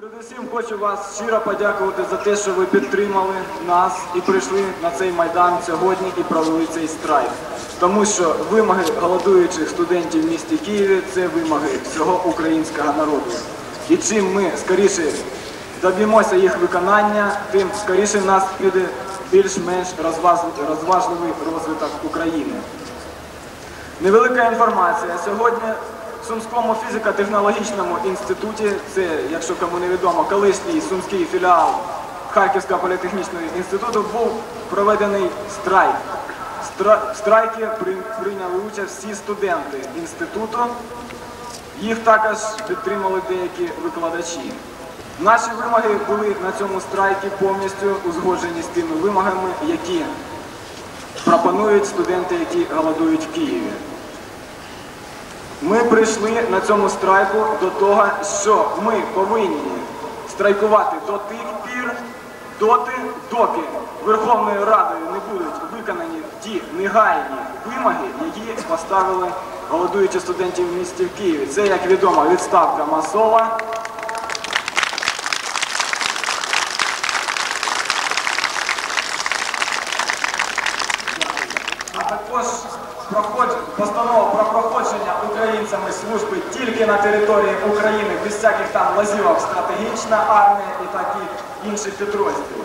Передусім хочу вас щиро подякувати за те, що ви підтримали нас і прийшли на цей майдан сьогодні і провели цей страйк. Тому що вимоги голодуючих студентів в місті Києві це вимоги всього українського народу. І чим ми скоріше доб'ємося їх виконання, тим скоріше нас піде більш-менш розважливий розвиток України. Невелика інформація. Сьогодні в Сумському фізико-технологічному інституті, це, якщо кому не відомо, колишній сумський філіал Харківського політехнічного інституту, був проведений страйк. Стра- В страйкі при- прийняли участь всі студенти інституту. Їх також підтримали деякі викладачі. Наші вимоги були на цьому страйкі повністю узгоджені з тими вимогами, які пропонують студенти, які голодують в Києві. Ми прийшли на цьому страйку до того, що ми повинні страйкувати до тих пір, доти, доки Верховною Радою не будуть виконані ті негайні вимоги, які поставили голодуючі студентів в місті в Києві. Це, як відомо, відставка Масова. а також постанова про проходження українцями служби тільки на території України без всяких там лазівок стратегічна армія і такі інші підрозділи.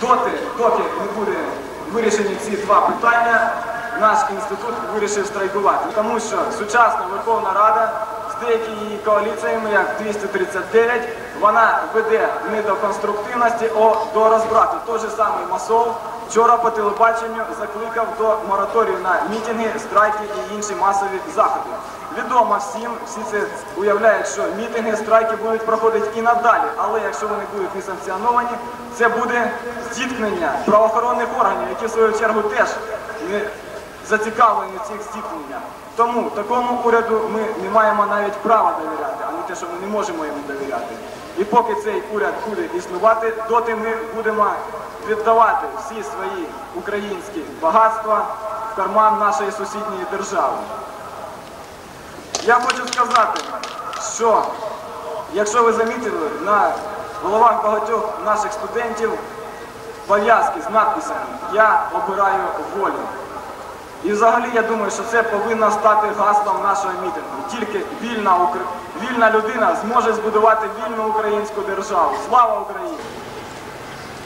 Доти, доки не буде вирішені ці два питання, наш інститут вирішив страйкувати, тому що сучасна Верховна Рада з деякими її коаліціями, як 239, вона веде не до конструктивності, а до розбрату. Той же самий Масов вчора по телебаченню закликав до мораторію на мітинги, страйки і інші масові заходи. Відомо всім, всі це уявляють, що мітинги, страйки будуть проходити і надалі, але якщо вони будуть не санкціоновані, це буде зіткнення правоохоронних органів, які в свою чергу теж не зацікавлені в цих зіткненнях. Тому такому уряду ми не маємо навіть права довіряти, а не те, що ми не можемо йому довіряти. І поки цей уряд буде існувати, доти ми будемо віддавати всі свої українські багатства в карман нашої сусідньої держави. Я хочу сказати, що якщо ви замітили, на головах багатьох наших студентів пов'язки з надписами Я обираю волю. І взагалі я думаю, що це повинно стати гаслом нашого мітингу. Тільки вільна, Укра- вільна людина зможе збудувати вільну українську державу. Слава Україні!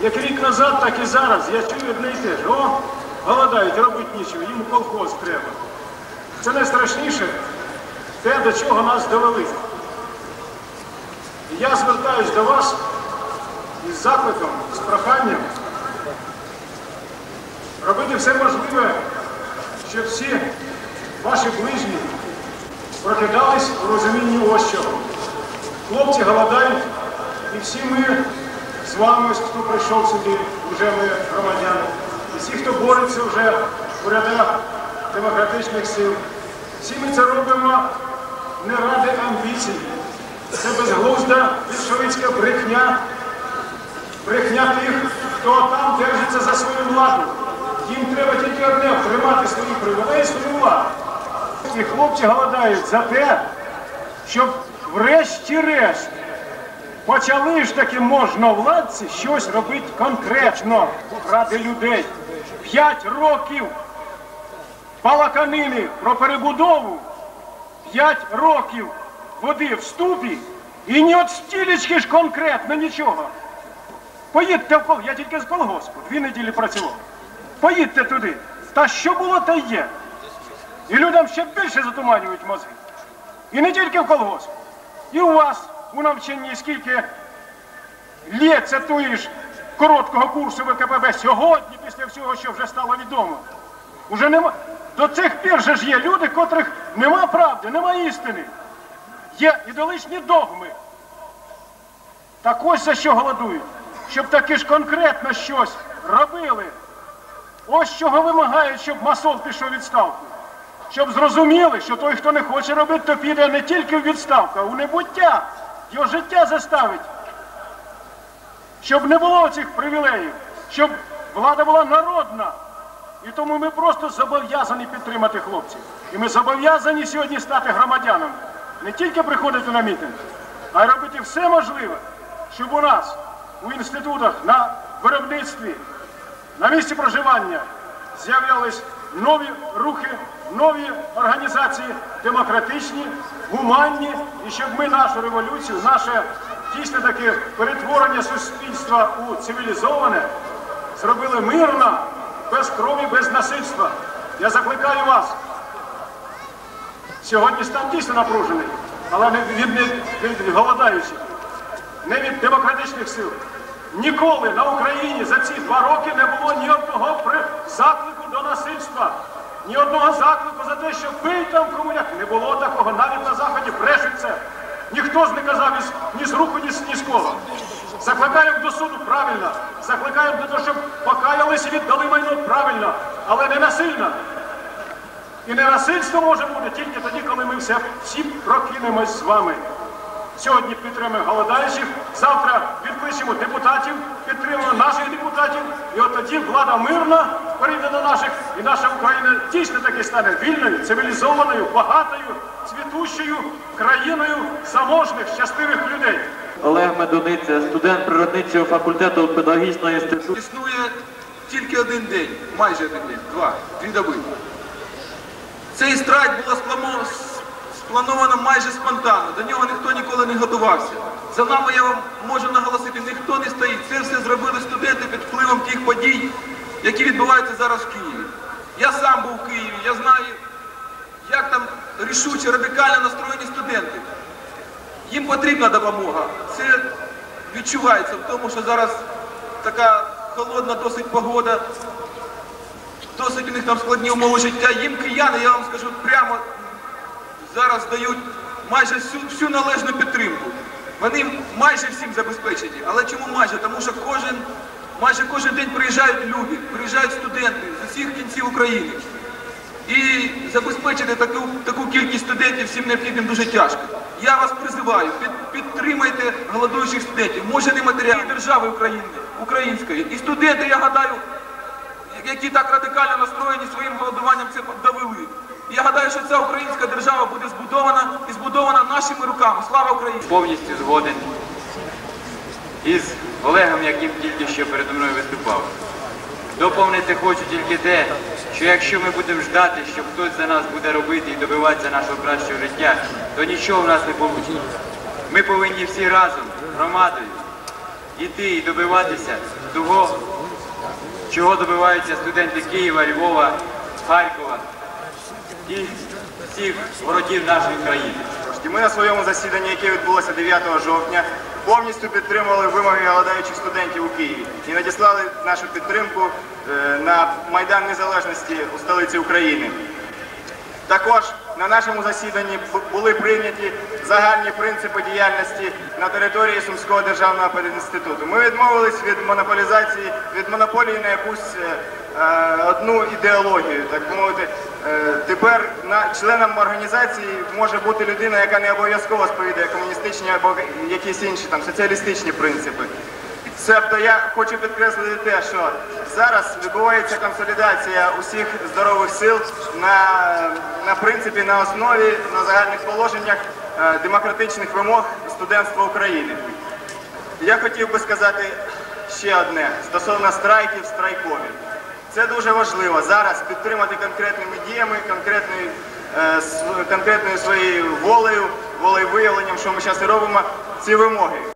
Як рік назад, так і зараз я чую одне і те ж. О, голодають, робить нічого, їм колхоз треба. Це найстрашніше те, до чого нас довели. І я звертаюсь до вас із закликом, з проханням робити все можливе, щоб всі ваші ближні прокидались у розумінні ось чого. Хлопці голодають, і всі ми з вами, ось хто прийшов сюди, вже ми громадяни, і всі, хто бореться вже в рядах демократичних сил, всі ми це робимо не ради амбіцій. Це безглузда більшовицька брехня, брехня тих, хто там держиться за свою владу. Їм треба тільки одне тримати свої привілеї, свою владу. І хлопці голодають за те, щоб врешті-решт почали ж таки можновладці щось робити конкретно ради людей. П'ять років балаканини про перебудову, п'ять років води в ступі і ні от стілечки ж конкретно нічого. Поїдьте в кол, я тільки з колгоспу, дві неділі працював. Поїдьте туди. Та що було, те є. І людям ще більше затуманюють мозги. І не тільки в колгосп. І у вас у навчанні скільки лється тої ж короткого курсу ВКПБ сьогодні, після всього, що вже стало відомо. Уже нема. До цих пір же ж є люди, котрих нема правди, нема істини. Є ідоличні догми. Так ось за що голодують. Щоб таки ж конкретно щось робили. Ось чого вимагають, щоб масов пішов відставку. Щоб зрозуміли, що той, хто не хоче робити, то піде не тільки в відставку, а у небуття. Його життя заставить. Щоб не було цих привілеїв, щоб влада була народна. І тому ми просто зобов'язані підтримати хлопців. І ми зобов'язані сьогодні стати громадянами. Не тільки приходити на мітинг, а й робити все можливе, щоб у нас у інститутах на виробництві, на місці проживання з'являлись нові рухи, нові організації, демократичні, гуманні, і щоб ми нашу революцію, наше дійсно таке перетворення суспільства у цивілізоване зробили мирно, без крові, без насильства. Я закликаю вас. Сьогодні стан дійсно напружений, але не від, від, від голодаючих, не від демократичних сил. Ніколи на Україні за ці два роки не було ні одного заклику до насильства, ні одного заклику за те, що бий там комуняк. Не було такого, навіть на Заході брешуть це. Ніхто з не казав ні з, руху, ні з, ні з кола. Закликаємо до суду правильно, закликаємо до того, щоб покаялися і віддали майно правильно, але не насильно. І ненасильство може бути тільки тоді, коли ми все, всі прокинемось з вами. Сьогодні підтримуємо голодаючих, завтра відкличемо депутатів, підтримуємо наших депутатів, і от тоді влада мирна перейде до наших, і наша Україна дійсно таки стане вільною, цивілізованою, багатою, цвітущою країною заможних, щасливих людей. Олег Медуниця, студент природничого факультету педагогічного інституту. Існує тільки один день, майже один день, два, дві доби. Цей страйк було спламо- с- сплановано майже спонтанно, до нього ніхто ніколи не готувався. За нами я вам можу наголосити, ніхто не стоїть. Це все зробили студенти під впливом тих подій, які відбуваються зараз в Києві. Я сам був в Києві, я знаю, як там рішуче, радикально настроєні студенти. Їм потрібна допомога. Це відчувається в тому, що зараз така холодна досить погода, досить у них там складні умови життя. Їм кияни, я вам скажу прямо, зараз дають майже всю, всю належну підтримку. Вони майже всім забезпечені. Але чому майже? Тому що кожен, майже кожен день приїжджають люди, приїжджають студенти з усіх кінців України. І забезпечити таку, таку кількість студентів всім необхідним дуже тяжко. Я вас призиваю, під, підтримайте голодуючих студентів, може не матеріальної держави України, української. І студенти, я гадаю, які так радикально настроєні своїм голодуванням це довели. Я гадаю, що ця українська держава буде збудована і збудована нашими руками. Слава Україні! повністю згоден із Олегом, яким тільки що передо мною виступав. Доповнити хочу тільки те, що якщо ми будемо ждати, що хтось за нас буде робити і добиватися нашого кращого життя, то нічого в нас не вийде. Ми повинні всі разом, громадою, йти і добиватися того, чого добиваються студенти Києва, Львова, Харкова і всіх воротів нашої країни. Ми на своєму засіданні, яке відбулося 9 жовтня, повністю підтримували вимоги голодаючих студентів у Києві і надіслали нашу підтримку е, на Майдан Незалежності у столиці України. Також на нашому засіданні були прийняті загальні принципи діяльності на території Сумського державного пединституту. Ми відмовились від монополізації, від монополії на якусь е, е, одну ідеологію, так мовити. Е, тепер членом організації може бути людина, яка не обов'язково сповідає комуністичні або якісь інші там соціалістичні принципи. Себто я хочу підкреслити те, що зараз відбувається консолідація усіх здорових сил на, на принципі, на основі, на загальних положеннях е, демократичних вимог студентства України. Я хотів би сказати ще одне стосовно страйків, страйкові. Це дуже важливо зараз підтримати конкретними діями, конкретною, е, конкретною своєю волею, волею виявленням, що ми зараз робимо, ці вимоги.